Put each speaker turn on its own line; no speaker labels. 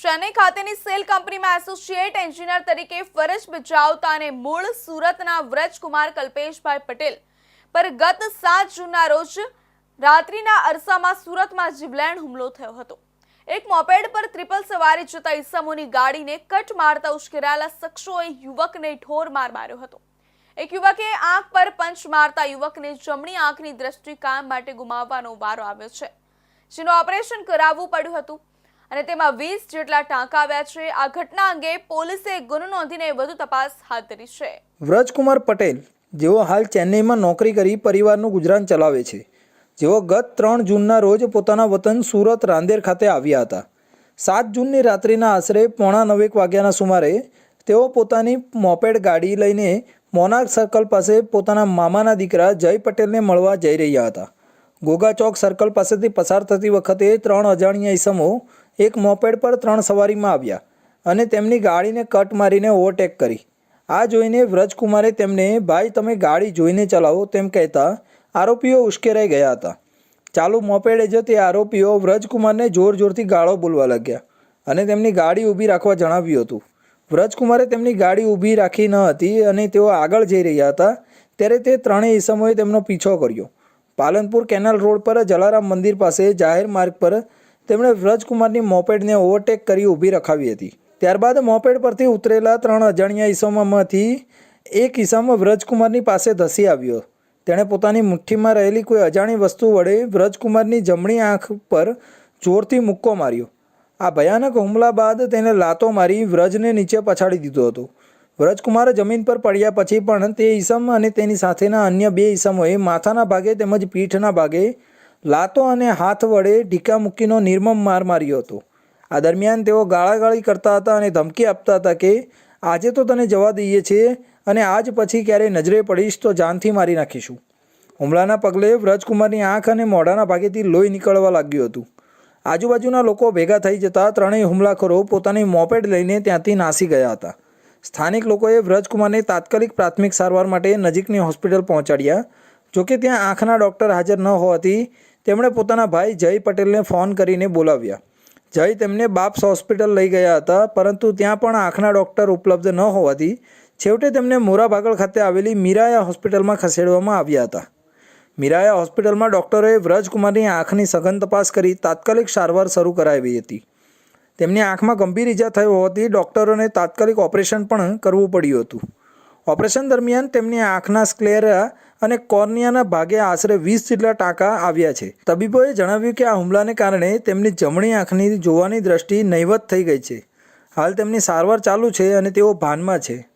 ચેન્નઈ ખાતેની સેલ કંપનીમાં associate engineer તરીકે ફરજ બજાવતા અને મૂળ સુરતના વ્રજકુમાર કલ્પેશભાઈ પટેલ પર ગત સાત જૂનના રોજ રાત્રિના અરસામાં સુરતમાં જીવલેણ હુમલો થયો હતો. એક મોપેડ પર ત્રિપલ સવારી જતા ઈસમોની ગાડીને કટ મારતા ઉશ્કેરાયેલા શખ્સોએ યુવકને ઠોર માર માર્યો હતો. એક યુવકે આંખ પર પંચ મારતા યુવકને જમણી આંખની દ્રષ્ટિ કામ માટે ગુમાવવાનો વારો આવ્યો છે. જેનું ઓપરેશન કરાવવું પડ્યું હતું. અને તેમાં વીસ જેટલા ટાંકા આવ્યા છે. આ ઘટના અંગે પોલીસે ગુનો નોંધીને વધુ તપાસ હાથ ધરી છે.
વ્રજકુમાર પટેલ, જેઓ હાલ ચેન્નઈમાં નોકરી કરી પરિવારનું ગુજરાન ચલાવે છે. જેઓ ગત ત્રણ જૂનના રોજ પોતાના વતન સુરત રાંદેર ખાતે આવ્યા હતા. સાત જૂનની રાત્રિના આશરે પોણા નવેક વાગ્યાના સુમારે તેઓ પોતાની મોપેડ ગાડી લઈને મોનાર્ક સર્કલ પાસે પોતાના મામાના દીકરા જય પટેલને મળવા જઈ રહ્યા હતા. ગોગા ચોક સર્કલ પાસેથી પસાર થતી વખતે ત્રણ અજાણ્યા ઈસમો એક મોપેડ પર ત્રણ સવારીમાં આવ્યા અને તેમની ગાડીને કટ મારીને ઓવરટેક કરી. આ જોઈને વ્રજકુમારે તેમને, ભાઈ, તમે ગાડી જોઈને ચલાવો, તેમ કહેતા આરોપીઓ ઉશ્કેરાઈ ગયા હતા. ચાલુ મોપેડે જ તે આરોપીઓ વ્રજકુમારને જોર જોરથી ગાળો બોલવા લાગ્યા અને તેમની ગાડી ઊભી રાખવા જણાવ્યું હતું. વ્રજકુમારે તેમની ગાડી ઊભી રાખી ન હતી અને તેઓ આગળ જઈ રહ્યા હતા, ત્યારે તે ત્રણેય ઈસમોએ તેમનો પીછો કર્યો. પાલનપુર કેનાલ રોડ પર જલારામ મંદિર પાસે જાહેર માર્ગ પર તેમણે વ્રજકુમારની મોપેડને ઓવરટેક કરી ઊભી રખાવી હતી. ત્યારબાદ મોપેડ પરથી ઉતરેલા ત્રણ અજાણ્યા ઈસમોમાંથી એક ઈસમ વ્રજકુમારની પાસે ધસી આવ્યો. તેણે પોતાની મુઠ્ઠીમાં રહેલી કોઈ અજાણી વસ્તુ વડે વ્રજકુમારની જમણી આંખ પર જોરથી મુક્કો માર્યો. આ ભયાનક હુમલા બાદ તેને લાતો મારી વ્રજને નીચે પછાડી દીધો હતો. વ્રજકુમાર જમીન પર પડ્યા પછી પણ તે ઈસમ અને તેની સાથેના અન્ય બે ઈસમોએ માથાના ભાગે તેમજ પીઠના ભાગે લાતો અને હાથ વડે ઢીકા મૂકીનો નિર્મમ માર માર્યો હતો. આ દરમિયાન તેઓ ગાળાગાળી કરતા હતા અને ધમકી આપતા હતા કે, આજે તો તને જવા દઈએ છીએ અને આજ પછી ક્યારેય નજરે પડીશ તો જાનથી મારી નાખીશું. હુમલાના પગલે વ્રજકુમારની આંખ અને મોઢાના ભાગેથી લોહી નીકળવા લાગ્યું હતું. આજુબાજુના લોકો ભેગા થઈ જતા ત્રણેય હુમલાખોરો પોતાની મોપેડ લઈને ત્યાંથી નાસી ગયા હતા. સ્થાનિક લોકોએ વ્રજકુમારને તાત્કાલિક પ્રાથમિક સારવાર માટે નજીકની હોસ્પિટલ પહોંચાડ્યા. જોકે ત્યાં આંખના ડૉક્ટર હાજર ન હોવાથી તેમણે પોતાના ભાઈ જય પટેલને ફોન કરીને બોલાવ્યા. જય તેમને બાપ્સ હોસ્પિટલ લઈ ગયા હતા, પરંતુ ત્યાં પણ આંખના ડૉક્ટર ઉપલબ્ધ ન હોવાથી છેવટે તેમને મોરાભાગળ ખાતે આવેલી મીરાયા હોસ્પિટલમાં ખસેડવામાં આવ્યા હતા. મીરાયા હોસ્પિટલમાં ડૉક્ટરોએ વ્રજકુમારની આંખની સઘન તપાસ કરી તાત્કાલિક સારવાર શરૂ કરાવી હતી. તેમની આંખમાં ગંભીર ઈજા થઈ હોવાથી ડૉક્ટરોને તાત્કાલિક ઓપરેશન પણ કરવું પડ્યું હતું. ઓપરેશન દરમિયાન તેમની આંખના સ્ક્લેરા અને કોર્નિયાના ભાગે આશરે વીસ જેટલા ટાંકા આવ્યા છે. તબીબોએ જણાવ્યું કે આ હુમલાને કારણે તેમની જમણી આંખની જોવાની દ્રષ્ટિ નહીવત થઈ ગઈ છે. હાલ તેમની સારવાર ચાલુ છે અને તેઓ ભાનમાં છે.